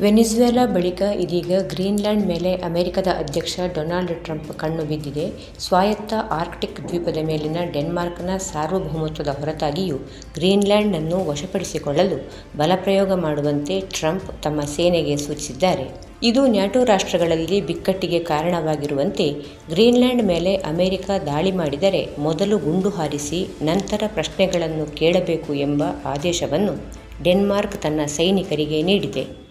ವೆನಿಜುವೆಲಾ ಬಳಿಕ ಇದೀಗ ಗ್ರೀನ್ಲ್ಯಾಂಡ್ ಮೇಲೆ ಅಮೆರಿಕದ ಅಧ್ಯಕ್ಷ ಡೊನಾಲ್ಡ್ ಟ್ರಂಪ್ ಕಣ್ಣು ಬಿದ್ದಿದೆ. ಸ್ವಾಯತ್ತ ಆರ್ಕ್ಟಿಕ್ ದ್ವೀಪದ ಮೇಲಿನ ಡೆನ್ಮಾರ್ಕ್ನ ಸಾರ್ವಭೌಮತ್ವದ ಹೊರತಾಗಿಯೂ ಗ್ರೀನ್ಲ್ಯಾಂಡ್ನನ್ನು ವಶಪಡಿಸಿಕೊಳ್ಳಲು ಬಲಪ್ರಯೋಗ ಮಾಡುವಂತೆ ಟ್ರಂಪ್ ತಮ್ಮ ಸೇನೆಗೆ ಸೂಚಿಸಿದ್ದಾರೆ. ಇದು ನ್ಯಾಟೋ ರಾಷ್ಟ್ರಗಳಲ್ಲಿ ಬಿಕ್ಕಟ್ಟಿಗೆ ಕಾರಣವಾಗಿರುವಂತೆ ಗ್ರೀನ್ಲ್ಯಾಂಡ್ ಮೇಲೆ ಅಮೆರಿಕ ದಾಳಿ ಮಾಡಿದರೆ ಮೊದಲು ಗುಂಡು ಹಾರಿಸಿ ನಂತರ ಪ್ರಶ್ನೆಗಳನ್ನು ಕೇಳಬೇಕು ಎಂಬ ಆದೇಶವನ್ನು ಡೆನ್ಮಾರ್ಕ್ ತನ್ನ ಸೈನಿಕರಿಗೆ ನೀಡಿದೆ.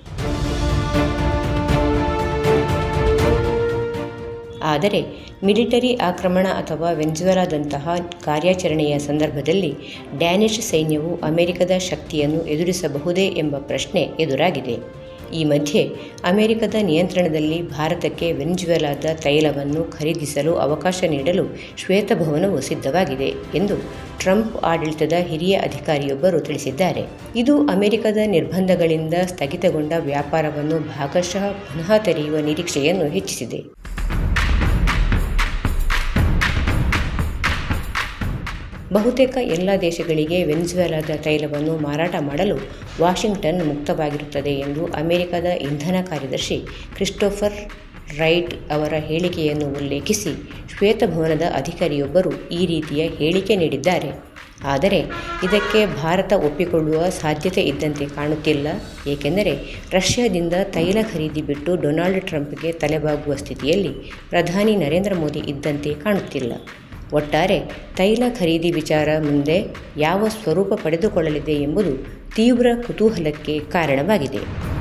ಆದರೆ ಮಿಲಿಟರಿ ಆಕ್ರಮಣ ಅಥವಾ ವೆನೆಜುವೆಲಾದಂತಹ ಕಾರ್ಯಾಚರಣೆಯ ಸಂದರ್ಭದಲ್ಲಿ ಡ್ಯಾನಿಶ್ ಸೈನ್ಯವು ಅಮೆರಿಕದ ಶಕ್ತಿಯನ್ನು ಎದುರಿಸಬಹುದೇ ಎಂಬ ಪ್ರಶ್ನೆ ಎದುರಾಗಿದೆ. ಈ ಮಧ್ಯೆ ಅಮೆರಿಕದ ನಿಯಂತ್ರಣದಲ್ಲಿ ಭಾರತಕ್ಕೆ ವೆನೆಜುವೆಲಾದ ತೈಲವನ್ನು ಖರೀದಿಸಲು ಅವಕಾಶ ನೀಡಲು ಶ್ವೇತಭವನವು ಸಿದ್ಧವಾಗಿದೆ ಎಂದು ಟ್ರಂಪ್ ಆಡಳಿತದ ಹಿರಿಯ ಅಧಿಕಾರಿಯೊಬ್ಬರು ತಿಳಿಸಿದ್ದಾರೆ. ಇದು ಅಮೆರಿಕದ ನಿರ್ಬಂಧಗಳಿಂದ ಸ್ಥಗಿತಗೊಂಡ ವ್ಯಾಪಾರವನ್ನು ಭಾಗಶಃ ಪುನಃ ತೆರೆಯುವ ನಿರೀಕ್ಷೆಯನ್ನು ಹೆಚ್ಚಿಸಿದೆ. ಬಹುತೇಕ ಎಲ್ಲ ದೇಶಗಳಿಗೆ ವೆನೆಜುವೆಲಾದ ತೈಲವನ್ನು ಮಾರಾಟ ಮಾಡಲು ವಾಷಿಂಗ್ಟನ್ ಮುಕ್ತವಾಗಿರುತ್ತದೆ ಎಂದು ಅಮೆರಿಕದ ಇಂಧನ ಕಾರ್ಯದರ್ಶಿ ಕ್ರಿಸ್ಟೋಫರ್ ರೈಟ್ ಅವರ ಹೇಳಿಕೆಯನ್ನು ಉಲ್ಲೇಖಿಸಿ, ಶ್ವೇತಭವನದ ಅಧಿಕಾರಿಯೊಬ್ಬರು ಈ ರೀತಿಯ ಹೇಳಿಕೆ ನೀಡಿದ್ದಾರೆ. ಆದರೆ, ಇದಕ್ಕೆ ಭಾರತ ಒಪ್ಪಿಕೊಳ್ಳುವ ಸಾಧ್ಯತೆ ಇದ್ದಂತೆ ಕಾಣುತ್ತಿಲ್ಲ. ಏಕೆಂದರೆ, ರಷ್ಯಾದಿಂದ ತೈಲ ಖರೀದಿ ಬಿಟ್ಟು ಡೊನಾಲ್ಡ್ ಟ್ರಂಪ್ಗೆ ತಲೆಬಾಗುವ ಸ್ಥಿತಿಯಲ್ಲಿ ಪ್ರಧಾನಿ ನರೇಂದ್ರ ಮೋದಿ ಇದ್ದಂತೆ ಕಾಣುತ್ತಿಲ್ಲ. ಒಟ್ಟಾರೆ ತೈಲ ಖರೀದಿ ವಿಚಾರ ಮುಂದೆ ಯಾವ ಸ್ವರೂಪ ಪಡೆದುಕೊಳ್ಳಲಿದೆ ಎಂಬುದು ತೀವ್ರ ಕುತೂಹಲಕ್ಕೆ ಕಾರಣವಾಗಿದೆ.